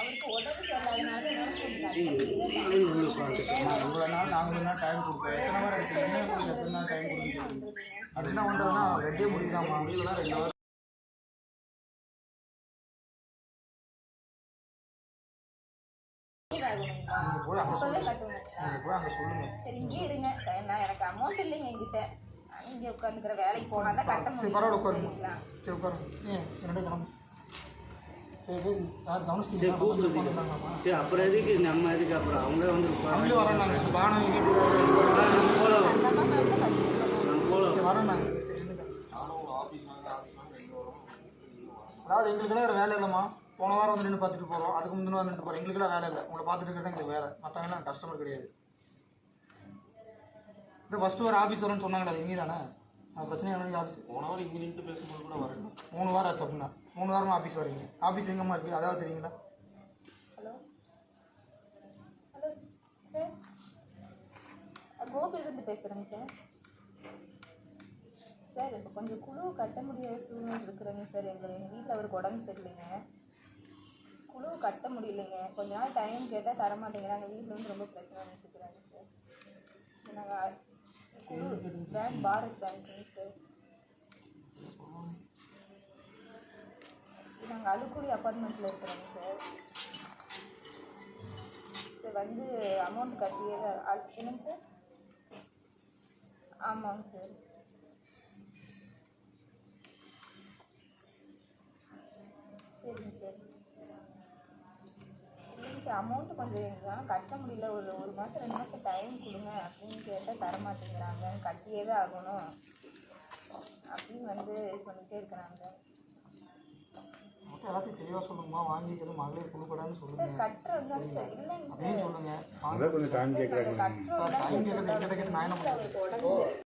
அவருக்கு உடம்பு இவ்வளோ நாள் டைம் எத்தனை வாரம் என்ன உங்களுக்கு எத்தனை நாள் டைம் கொடுக்குறது அது என்ன பண்ணுறதுன்னா ரெண்டே முடியுதாம்மா முடியலன்னா ரெண்டு வாரம். leave ஆகணுங்களா? நீங்கள் போய் அங்கே இப்பவே சொல்லுங்க? நீங்கள் போய் அங்கே சரி இங்கே இருங்க. நான் எனக்கு அமௌண்ட் இல்லைங்க என்கிட்ட. நான் இங்கே உட்காந்துக்கிற வேலைக்கு போனால் தான் கட்ட சரி பரவாயில்ல முடியும். உட்காருங்க? சரி உட்காருங்க. ஏன் ரெண்டு கிளம்பு. சரி யார் சரி அப்புறம் எதுக்கு நம்ம எதுக்கு அப்புறம்? அவங்களே வந்து அவங்களே வரோம் நாங்கள் பானம் போகலாம். நம்ம போகலாம் வரோம் நாங்கள். அதாவது எங்களுக்கெல்லாம் வேறு வேலை இல்லைம்மா. போன வாரம் வந்து நின்று பார்த்துட்டு போகிறோம் அதுக்கு முந்தின வாரம் நின்று போகிறோம் எங்களுக்கெல்லாம் வேலை இல்லை. உங்களை பார்த்துட்டு இருக்கிறது எங்களுக்கு வேலை. மற்றவங்களாம் கஸ்டமர் கிடையாது. இந்த ஃபஸ்ட்டு ஒரு ஆஃபீஸ் வரும்னு சொன்னாங்களே அது இங்கே தானே அது பிரச்சனை என்ன ஆஃபீஸ் போன வாரம் இங்கே நின்று பேசும்போது கூட வரணும் மூணு வாரம் ஆச்சு அப்படின்னா. மூணு வாரமாக ஆஃபீஸ் வரீங்க. ஆஃபீஸ் எங்கம்மா இருக்குது அதாவது தெரியுங்களா? ஹலோ? Hello sir? கோபிலிருந்து பேசுகிறேங்க சார். சார் இப்போ கொஞ்சம் குழு கட்ட முடியாத சூழ்நிலை இருக்கிறேங்க சார். எங்கள் எங்கள் வீட்டில் அவருக்கு உடம்பு சரியில்லைங்க. குழு கட்ட முடியலைங்க. கொஞ்ச நாள் டைம் கேட்டால் தர மாட்டேங்கிறாங்க வீட்டில் வந்து ரொம்ப பிரச்சனை வச்சுக்கிறாங்க சார். நாங்கள் குழு பேங்க் பாரத் பேங்க்குங்க சார் நாங்கள் அழுக்குடி அப்பார்ட்மெண்ட்டில் இருக்கிறோங்க சார் சார் வந்து அமௌண்ட் கட்டியே தான் என்னங்க சார் ஆமாங்க சார் சரிங்க சார் சார் அமௌண்ட்டு கொஞ்சம் எங்களால் கட்ட முடியல ஒரு ஒரு மாதம் ரெண்டு மாதம் டைம் கொடுங்க அப்படின்னு கேட்டால் தர மாட்டேங்கிறாங்க கட்டியே தான் ஆகணும் அப்படின்னு வந்து இது பண்ணிகிட்டே இருக்கிறாங்க எல்லாத்தையும் தெளிவாக சொல்லுங்கம்மா வாங்கி எதுவும் மகளிர் குழுப்படான்னு அதையும் சொல்லுங்கள் அதான் கொஞ்சம் டைம் கேட்குறாங்க சார் டைம் கேட்குறது எங்கிட்ட கேட்டு நான் என்ன உடம்பு